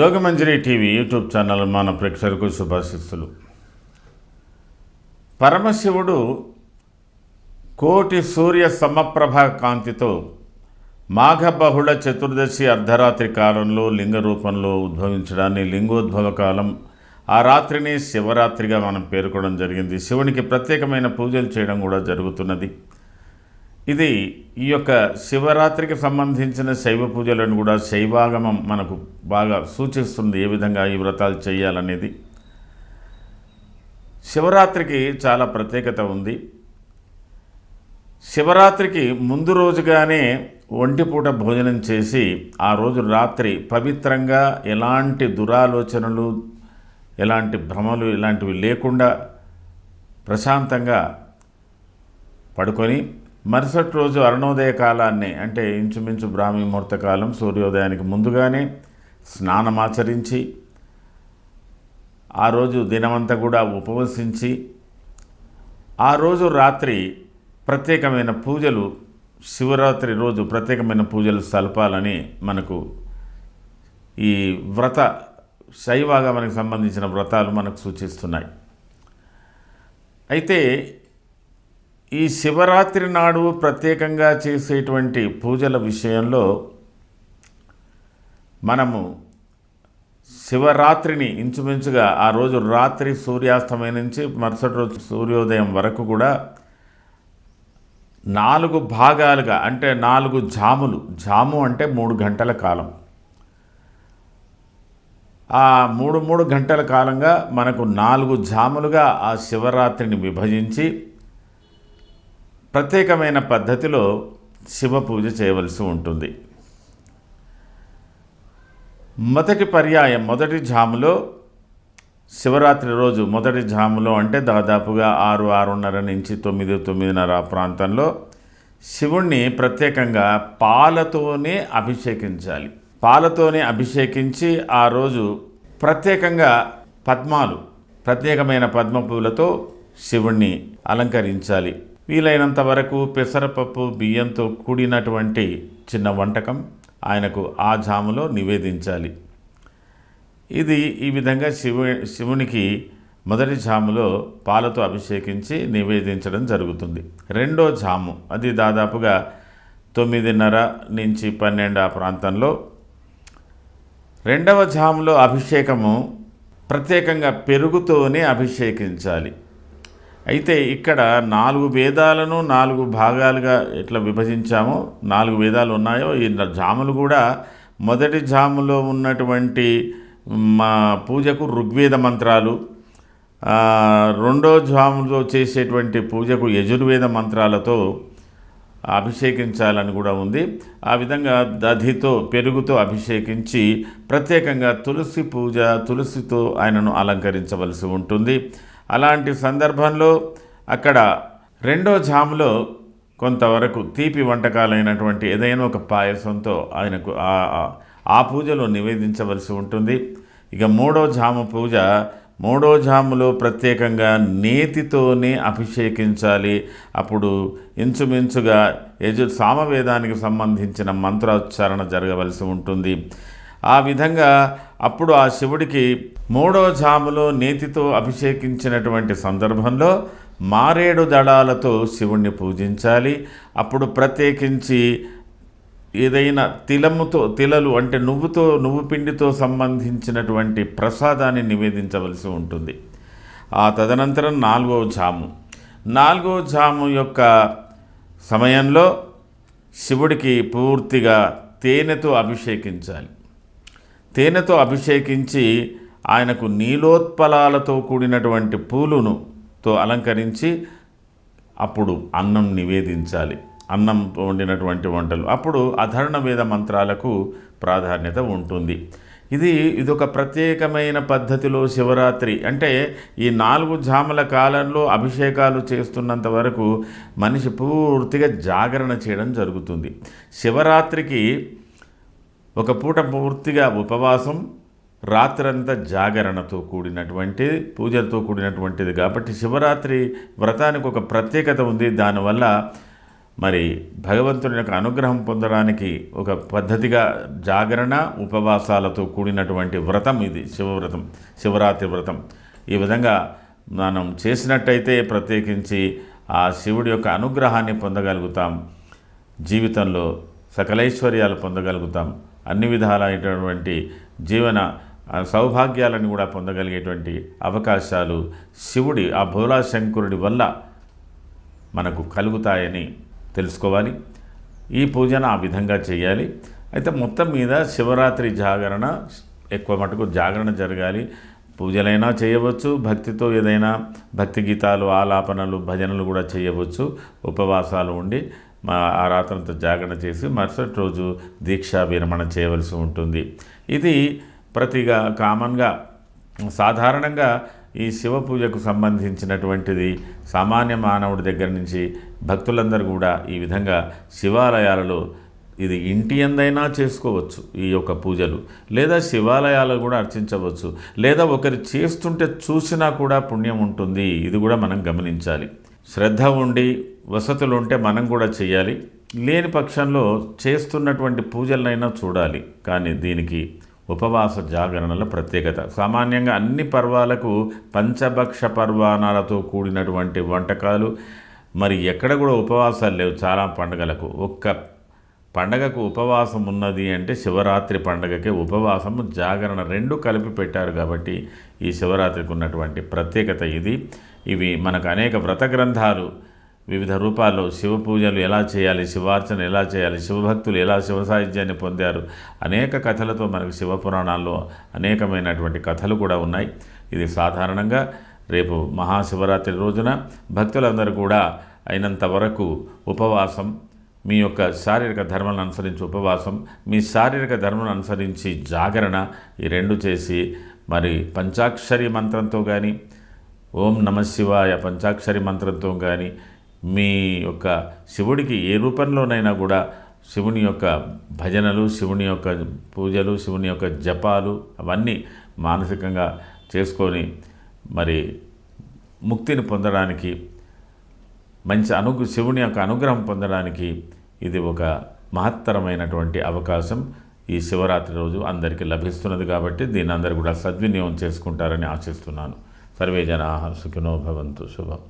Yogamanjari TV YouTube channel మన ప్రేక్షకులకు శుభాశిస్తులు. పరమశివుడు కోటి సూర్య సమప్రభ కాంతితో మాఘ బహుళ చతుర్దశి అర్ధరాత్రి కాలంలో లింగ రూపంలో ఉద్భవించడాన్ని లింగోద్భవ కాలం ఆ రాత్రిని శివరాత్రిగా మనం పేర్కొనడం జరిగింది. శివునికి ప్రత్యేకమైన పూజలు చేయడం కూడా జరుగుతున్నది. ఇది ఈ యొక్క శివరాత్రికి సంబంధించిన శైవ పూజలను కూడా శైవాగమం మనకు బాగా సూచిస్తుంది ఏ విధంగా ఈ వ్రతాలు చేయాలనేది. శివరాత్రికి చాలా ప్రత్యేకత ఉంది. శివరాత్రికి ముందు రోజుగానే ఒంటిపూట భోజనం చేసి ఆ రోజు రాత్రి పవిత్రంగా ఎలాంటి దురాలోచనలు ఎలాంటి భ్రమలు ఇలాంటివి లేకుండా ప్రశాంతంగా పడుకొని మరుసటి రోజు అరుణోదయ కాలాన్ని అంటే ఇంచుమించు బ్రాహ్మీ ముహూర్త కాలం సూర్యోదయానికి ముందుగానే స్నానమాచరించి ఆ రోజు దినమంతా కూడా ఉపవసించి ఆ రోజు రాత్రి ప్రత్యేకమైన పూజలు శివరాత్రి రోజు ప్రత్యేకమైన పూజలు సల్పాలని మనకు ఈ వ్రత శైవాగమనికి సంబంధించిన వ్రతాలు మనకు సూచిస్తున్నాయి. అయితే ఈ శివరాత్రి నాడు ప్రత్యేకంగా చేసేటువంటి పూజల విషయంలో మనము శివరాత్రిని ఇంచుమించుగా ఆ రోజు రాత్రి సూర్యాస్తమయం నుంచి మరుసటి రోజు సూర్యోదయం వరకు కూడా నాలుగు భాగాలుగా అంటే నాలుగు జాములు. జాము అంటే మూడు గంటల కాలం. ఆ మూడు మూడు గంటల కాలంగా మనకు నాలుగు జాములుగా ఆ శివరాత్రిని విభజించి ప్రత్యేకమైన పద్ధతిలో శివ పూజ చేయవలసి ఉంటుంది. మొదటి పర్యాయం మొదటి జాములో శివరాత్రి రోజు మొదటి జాములో అంటే దాదాపుగా ఆరు ఆరున్నర నుంచి తొమ్మిది తొమ్మిదిన్నర ప్రాంతంలో శివుణ్ణి ప్రత్యేకంగా పాలతోనే అభిషేకించాలి. పాలతోనే అభిషేకించి ఆ రోజు ప్రత్యేకంగా పద్మాలు ప్రత్యేకమైన పద్మ పూలతో శివుణ్ణి అలంకరించాలి. వీలైనంత వరకు పెసరపప్పు బియ్యంతో కూడినటువంటి చిన్న వంటకం ఆయనకు ఆ జాములో నివేదించాలి. ఇది ఈ విధంగా శివు శివునికి మొదటి జాములో పాలతో అభిషేకించి నివేదించడం జరుగుతుంది. రెండో జాము అది దాదాపుగా తొమ్మిదిన్నర నుంచి పన్నెండు ఆ ప్రాంతంలో. రెండవ జాములో అభిషేకము ప్రత్యేకంగా పెరుగుతోనే అభిషేకించాలి. అయితే ఇక్కడ నాలుగు వేదాలను నాలుగు భాగాలుగా ఎట్లా విభజించామో నాలుగు వేదాలు ఉన్నాయో ఈ జాములు కూడా మొదటి జాములో ఉన్నటువంటి మా పూజకు ఋగ్వేద మంత్రాలు రెండో జాములో చేసేటువంటి పూజకు యజుర్వేద మంత్రాలతో అభిషేకించాలని కూడా ఉంది. ఆ విధంగా దధితో పెరుగుతో అభిషేకించి ప్రత్యేకంగా తులసి పూజ తులసితో ఆయనను అలంకరించవలసి ఉంటుంది. అలాంటి సందర్భంలో అక్కడ రెండో జాములో కొంతవరకు తీపి వంటకాలైనటువంటి ఏదైనా ఒక పాయసంతో ఆయనకు ఆ- ఆ- ఆ పూజలో నివేదించవలసి ఉంటుంది. ఇక మూడో జాము పూజ మూడో జాములో ప్రత్యేకంగా నేతితోనే అభిషేకించాలి. అప్పుడు ఇంచుమించుగా యజు సామవేదానికి సంబంధించిన మంత్రోచ్చారణ జరగవలసి ఉంటుంది. ఆ విధంగా అప్పుడు ఆ శివుడికి మూడో జాములో నేతితో అభిషేకించినటువంటి సందర్భంలో మారేడు దళాలతో శివుణ్ణి పూజించాలి. అప్పుడు ప్రత్యేకించి ఏదైనా తిలముతో తిలలు అంటే నువ్వుతో నువ్వు పిండితో సంబంధించినటువంటి ప్రసాదాన్ని నివేదించవలసి ఉంటుంది. ఆ తదనంతరం నాలుగో జాము. నాలుగో జాము యొక్క సమయంలో శివుడికి పూర్తిగా తేనెతో అభిషేకించాలి. తేనెతో అభిషేకించి ఆయనకు నీలోత్పలాలతో కూడినటువంటి పూలును తో అలంకరించి అప్పుడు అన్నం నివేదించాలి. అన్నం వండినటువంటి వంటలు. అప్పుడు అధర్ణ వేద మంత్రాలకు ప్రాధాన్యత ఉంటుంది. ఇది ఇదొక ప్రత్యేకమైన పద్ధతిలో శివరాత్రి. అంటే ఈ నాలుగు జాముల కాలంలో అభిషేకాలు చేస్తున్నంత వరకు మనిషి పూర్తిగా జాగరణ చేయడం జరుగుతుంది. శివరాత్రికి ఒక పూట పూర్తిగా ఉపవాసం రాత్రంతా జాగరణతో కూడినటువంటి పూజలతో కూడినటువంటిది కాబట్టి శివరాత్రి వ్రతానికి ఒక ప్రత్యేకత ఉంది. దానివల్ల మరి భగవంతుని యొక్క అనుగ్రహం పొందడానికి ఒక పద్ధతిగా జాగరణ ఉపవాసాలతో కూడినటువంటి వ్రతం ఇది శివవ్రతం శివరాత్రి వ్రతం. ఈ విధంగా మనం చేసినట్టయితే ప్రత్యేకించి ఆ శివుడి యొక్క అనుగ్రహాన్ని పొందగలుగుతాం. జీవితంలో సకలైశ్వర్యాలు పొందగలుగుతాం. అన్ని విధాలైనటువంటి జీవన సౌభాగ్యాలను కూడా పొందగలిగేటువంటి అవకాశాలు శివుడి ఆ భోలాశంకరుడి వల్ల మనకు కలుగుతాయని తెలుసుకోవాలి. ఈ పూజను ఆ విధంగా చేయాలి. అయితే మొత్తం మీద శివరాత్రి జాగరణ ఎక్కువ మటుకు జాగరణ జరగాలి. పూజలైనా చేయవచ్చు భక్తితో ఏదైనా భక్తి గీతాలు ఆలాపనలు భజనలు కూడా చేయవచ్చు ఉపవాసాలు ఉండి. మా ఆ రాత్రంతా జాగరణ చేసి మరుసటి రోజు దీక్షా విరమణ చేయవలసి ఉంటుంది. ఇది ప్రతిగా కామన్గా సాధారణంగా ఈ శివ పూజకు సంబంధించినటువంటిది సామాన్య మానవుడి దగ్గర నుంచి భక్తులందరూ కూడా ఈ విధంగా శివాలయాలలో ఇది ఇంటి ఎందైనా చేసుకోవచ్చు ఈ యొక్క పూజలు. లేదా శివాలయాలు కూడా అర్చించవచ్చు. లేదా ఒకరు చేస్తుంటే చూసినా కూడా పుణ్యం ఉంటుంది. ఇది కూడా మనం గమనించాలి. శ్రద్ధ ఉండి వసతులు ఉంటే మనం కూడా చేయాలి. లేని పక్షంలో చేస్తున్నటువంటి పూజలనైనా చూడాలి. కానీ దీనికి ఉపవాస జాగరణల ప్రత్యేకత. సామాన్యంగా అన్ని పర్వాలకు పంచభక్ష పర్వాణాలతో కూడినటువంటి వంటకాలు. మరి ఎక్కడ కూడా ఉపవాసాలు లేవు. చాలా పండుగలకు ఒక్క పండగకు ఉపవాసం ఉన్నది అంటే శివరాత్రి పండగకి ఉపవాసము జాగరణ రెండు కలిపి పెట్టారు కాబట్టి ఈ శివరాత్రికి ఉన్నటువంటి ప్రత్యేకత ఇది. ఇవి మనకు అనేక వ్రత గ్రంథాలు వివిధ రూపాల్లో శివ పూజలు ఎలా చేయాలి శివార్చన ఎలా చేయాలి శివభక్తులు ఎలా శివ సాహిత్యాన్ని పొందారు అనేక కథలతో మనకు శివ పురాణాల్లో అనేకమైనటువంటి కథలు కూడా ఉన్నాయి. ఇది సాధారణంగా రేపు మహాశివరాత్రి రోజున భక్తులందరూ కూడా అయినంత వరకు ఉపవాసం మీ యొక్క శారీరక ధర్మాలను అనుసరించి ఉపవాసం మీ శారీరక ధర్మను అనుసరించి జాగరణ ఈ రెండు చేసి మరి పంచాక్షరి మంత్రంతో కానీ ఓం నమ శివాయ పంచాక్షరి మంత్రంతో కానీ మీ యొక్క శివుడికి ఏ రూపంలోనైనా కూడా శివుని యొక్క భజనలు శివుని యొక్క పూజలు శివుని యొక్క జపాలు అవన్నీ మానసికంగా చేసుకొని మరి ముక్తిని పొందడానికి మంచి అనుగ్ర శివుని యొక్క అనుగ్రహం పొందడానికి ఇది ఒక మహత్తరమైనటువంటి అవకాశం. ఈ శివరాత్రి రోజు అందరికీ లభిస్తున్నది కాబట్టి దీన్ని అందరూ కూడా సద్వినియోగం చేసుకుంటారని ఆశిస్తున్నాను. సర్వే జనా సుఖినో భవంతు శుభం.